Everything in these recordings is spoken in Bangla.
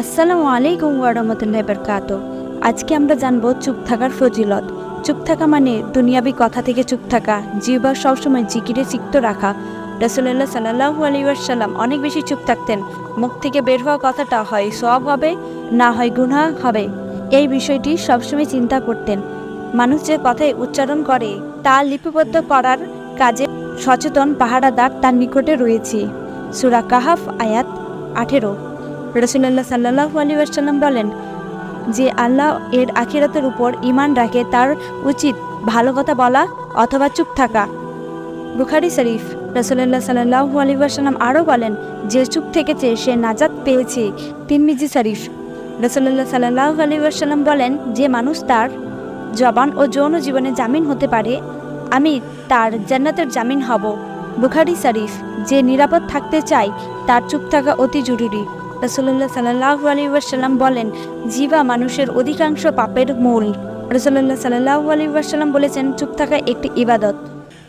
আসসালামু আলাইকুম ওয়ারহমতুল্লাহ বরকাত আজকে আমরা জানব চুপ থাকার ফজিলত। চুপ থাকা মানে দুনিয়াবি কথা থেকে চুপ থাকা, জিহ্বা সবসময় জিকিরে সিক্ত রাখা। রসুল্লাহ সাল্লাহু আলী সাল্লাম অনেক বেশি চুপ থাকতেন। মুখ থেকে বের হওয়া কথাটা হয় সব হবে, না হয় গুনাহ হবে। এই বিষয়টি সবসময় চিন্তা করতেন। মানুষ যে কথায় উচ্চারণ করে, তা লিপিবদ্ধ করার কাজে সচেতন পাহারাদার তার নিকটে রয়েছে। সুরা কাহাফ আয়াত আঠেরো। রসুল্লাহ সাল্লাহু আলী আসাল্লাম বলেন যে আল্লাহ এর আখিরাতের উপর ইমান রাখে, তার উচিত ভালো কথা বলা অথবা চুপ থাকা। বুখারি শরীফ রসুল্লাহ সাল্লাহু আলী আসাল্লাম আরও বলেন, যে চুপ থেকেছে, সে নাজাত পেয়েছে। তিনমিজি শরীফ রসুল্লাহ সাল্লাহু আলী আসাল্লাম বলেন, যে মানুষ তার জবান ও যৌন জীবনে জামিন হতে পারে, আমি তার জান্নাতের জামিন হব। বুখারি শরীফ, যে নিরাপদ থাকতে চায়, তার চুপ থাকা অতি জরুরি। রসল্লাহ সাল্লাহু আলী ওয়াসাল্লাম বলেন, জিবা মানুষের অধিকাংশ পাপের মূল। রসল্লাহ সাল্লাহু আলী ওয়াসাল্লাম বলেছেন, চুপ থাকা একটি ইবাদত।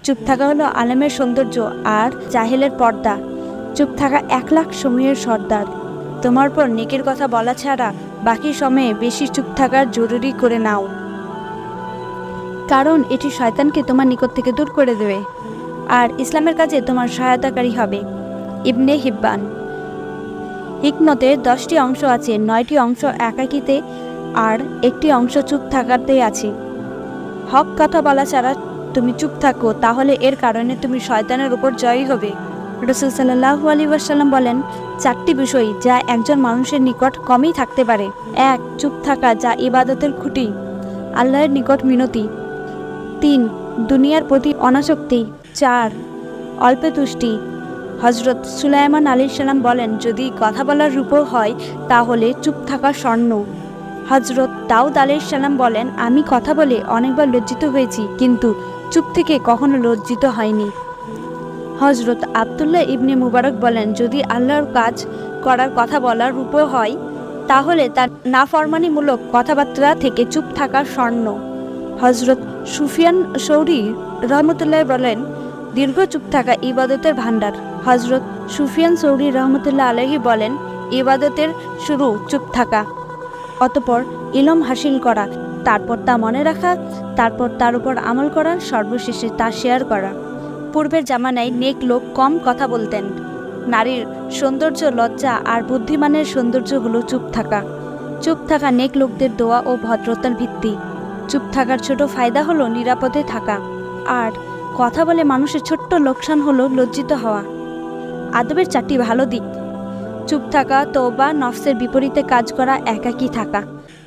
চুপ থাকা হলো আলেমের সৌন্দর্য আর জাহেলের পর্দা। চুপ থাকা এক লাখ সময়ের সর্দার। তোমার পর নেকের কথা বলা ছাড়া বাকি সময়ে বেশি চুপ থাকার জরুরি করে নাও। কারণ এটি শয়তানকে তোমার নিকট থেকে দূর করে দেবে। আর ইসলামের কাজে তোমার সহায়তাকারী হবে। ইবনে হিব্বান হিকমতে দশটি অংশ আছে, নয়টি অংশ একাকিতে আর একটি অংশ চুপ থাকাতে আছে। হক কথা বলা ছাড়া তুমি চুপ থাকো, তাহলে এর কারণে তুমি শয়তানের উপর জয়ী হবে। রসুল সাল্লাহু আলী ওয়াসাল্লাম বলেন, চারটি বিষয় যা একজন মানুষের নিকট কমই থাকতে পারে। এক, চুপ থাকা, যা ইবাদতের খুঁটি। আল্লাহর নিকট মিনতি। তিন, দুনিয়ার প্রতি অনাসক্তি। চার, অল্পে তুষ্টি। হজরত সুলাইমান আলী সালাম বলেন, যদি কথা বলার রূপ হয়, তাহলে চুপ থাকা স্বর্ণ। হজরত দাউদ আলী সালাম বলেন, আমি কথা বলে অনেকবার লজ্জিত হয়েছি, কিন্তু চুপ থেকে কখনো লজ্জিত হয়নি। হজরত আবদুল্লাহ ইবনে মুবারক বলেন, যদি আল্লাহর কাজ করার কথা বলার রূপ হয়, তাহলে তার নাফরমানিমূলক কথাবার্তা থেকে চুপ থাকা স্বর্ণ। হজরত সুফিয়ান সৌরি রহমতুল্লাহ বলেন, দীর্ঘ চুপ থাকা ইবাদতের ভাণ্ডার। হজরত সুফিয়ান সৌরি রহমতুল্লাহ আলহি বলেন, ইবাদতের শুরু, চুপ থাকা। অতপর ইলম হাসিল করা, তারপর তা মনে রাখা, তারপর তার উপর আমল করা, সর্বশেষে তা শেয়ার করা। পূর্বের জামানায় নেক লোক কম কথা বলতেন। নারীর সৌন্দর্য, লজ্জা আর বুদ্ধিমানের সৌন্দর্য হলো চুপ থাকা। চুপ থাকা নেক লোকদের দোয়া ও ভদ্রতার ভিত্তি। চুপ থাকার ছোট ফায়দা হলো নিরাপদে থাকা। আর কথা বলে মানুষের ছোট্ট লোকসান হলো লজ্জিত হওয়া। আদবের চারটি ভালো দিক। চুপ থাকা তৌবা নফসের বিপরীতে কাজ করা, একাকী থাকা।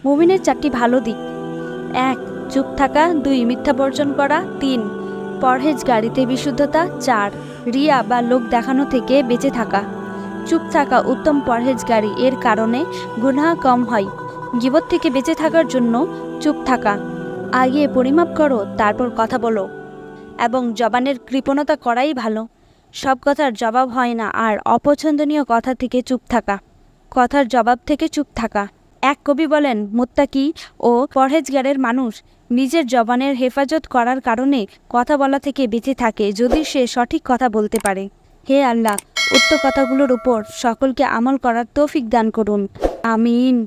মুমিনের চারটি ভালো দিক। এক, চুপ থাকা, দুই, মিথ্যা বর্জন করা, তিন, পরহেজ গাড়িতে বিশুদ্ধতা, চার, রিয়া বা লোক দেখানো থেকে বেঁচে থাকা। চুপ থাকা, উত্তম পরহেজ গাড়ি এর কারণে গুনাহ কম হয়। গিবত থেকে বেঁচে থাকার জন্য চুপ থাকা। আগে পরিমাপ করো, তারপর কথা বলো। এবং জবানের কৃপণতা করাই ভালো। সব কথার জবাব হয় না আর অপছন্দনীয় কথা থেকে চুপ থাকা। কথার জবাব থেকে চুপ থাকা। এক কবি বলেন, মোত্তাকি ও পরহেজগারের মানুষ নিজের জবানের হেফাজত করার কারণে কথা বলা থেকে বেঁচে থাকে যদি সে সঠিক কথা বলতে পারে। হে আল্লাহ, উক্ত কথাগুলোর উপর সকলকে আমল করার তৌফিক দান করুন। আমিন।